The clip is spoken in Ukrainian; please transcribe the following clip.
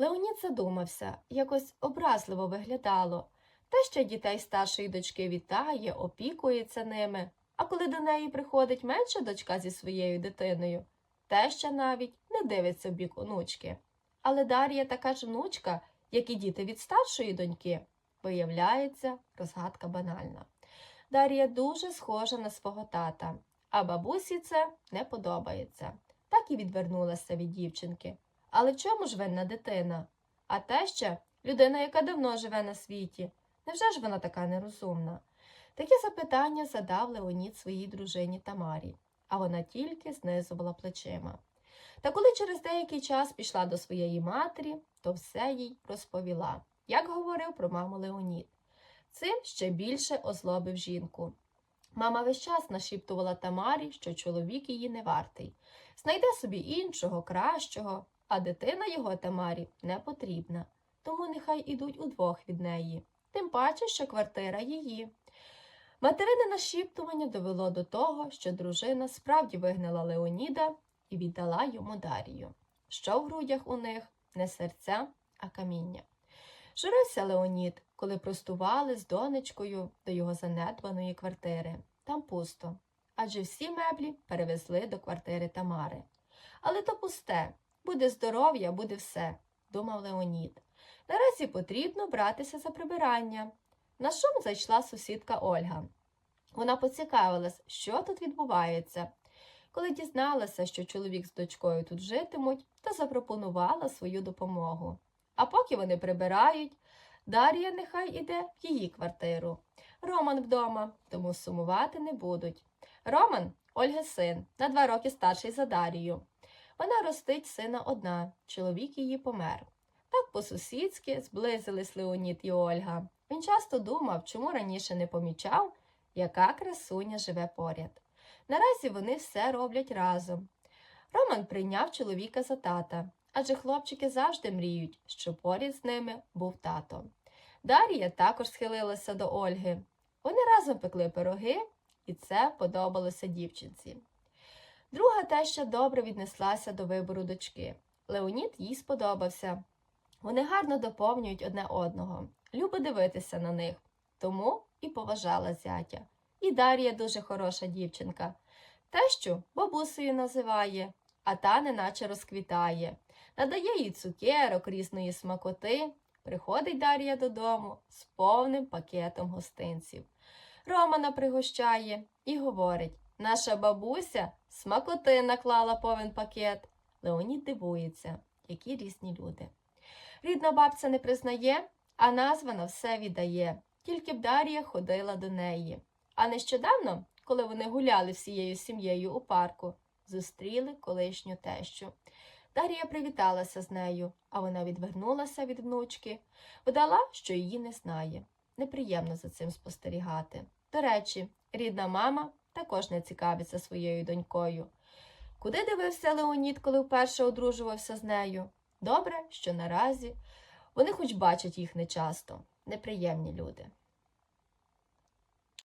Леонід задумався, якось образливо виглядало. Те, що дітей старшої дочки вітає, опікується ними, а коли до неї приходить менша дочка зі своєю дитиною, теща навіть не дивиться в бік онучки. Але Дар'я така ж внучка, як і діти від старшої доньки. Виявляється, розгадка банальна. Дар'я дуже схожа на свого тата, а бабусі це не подобається. Так і відвернулася від дівчинки. Але в чому ж винна дитина? А теща – людина, яка давно живе на світі. Невже ж вона така нерозумна? Таке запитання задав Леонід своїй дружині Тамарі, а вона тільки знизувала плечима. Та коли через деякий час пішла до своєї матері, то все їй розповіла, як говорив про маму Леонід. Цим ще більше озлобив жінку. Мама весь час нашіптувала Тамарі, що чоловік її не вартий. Знайде собі іншого, кращого, а дитина його Тамарі не потрібна. Тому нехай ідуть удвох від неї. Тим паче, що квартира її. Материне нашіптування довело до того, що дружина справді вигнала Леоніда і віддала йому Дарію. Що в грудях у них не серця, а каміння. Журився Леонід, коли простували з донечкою до його занедбаної квартири. Там пусто, адже всі меблі перевезли до квартири Тамари. Але то пусте, буде здоров'я, буде все, думав Леонід. Наразі потрібно братися за прибирання. На шум зайшла сусідка Ольга. Вона поцікавилась, що тут відбувається. Коли дізналася, що чоловік з дочкою тут житимуть, то запропонувала свою допомогу. А поки вони прибирають, Дар'я нехай іде в її квартиру. Роман вдома, тому сумувати не будуть. Роман Ольги син, на два роки старший за Дарію. Вона ростить сина одна, чоловік її помер. Так по-сусідськи зблизились Леонід і Ольга. Він часто думав, чому раніше не помічав, яка красуня живе поряд. Наразі вони все роблять разом. Роман прийняв чоловіка за тата, адже хлопчики завжди мріють, що поряд з ними був тато. Дар'я також схилилася до Ольги. Вони разом пекли пироги, і це подобалося дівчинці. Друга теща добре віднеслася до вибору дочки. Леонід їй сподобався. Вони гарно доповнюють одне одного, любить дивитися на них, тому і поважала зятя. І Дар'я дуже хороша дівчинка. Тещу бабусею називає, а та неначе розквітає. Надає їй цукерок різної смакоти. Приходить Дар'я додому з повним пакетом гостинців. Романа пригощає і говорить наша бабуся смакоти наклала повен пакет. Леонід дивується, які різні люди. Рідна бабця не признає, а названа все віддає, тільки б Дар'я ходила до неї. А нещодавно, коли вони гуляли всією сім'єю у парку, зустріли колишню тещу. Дар'я привіталася з нею, а вона відвернулася від внучки, вдала, що її не знає. Неприємно за цим спостерігати. До речі, рідна мама також не цікавиться своєю донькою. Куди дивився Леонід, коли вперше одружувався з нею? Добре, що наразі вони хоч бачать їх нечасто, неприємні люди.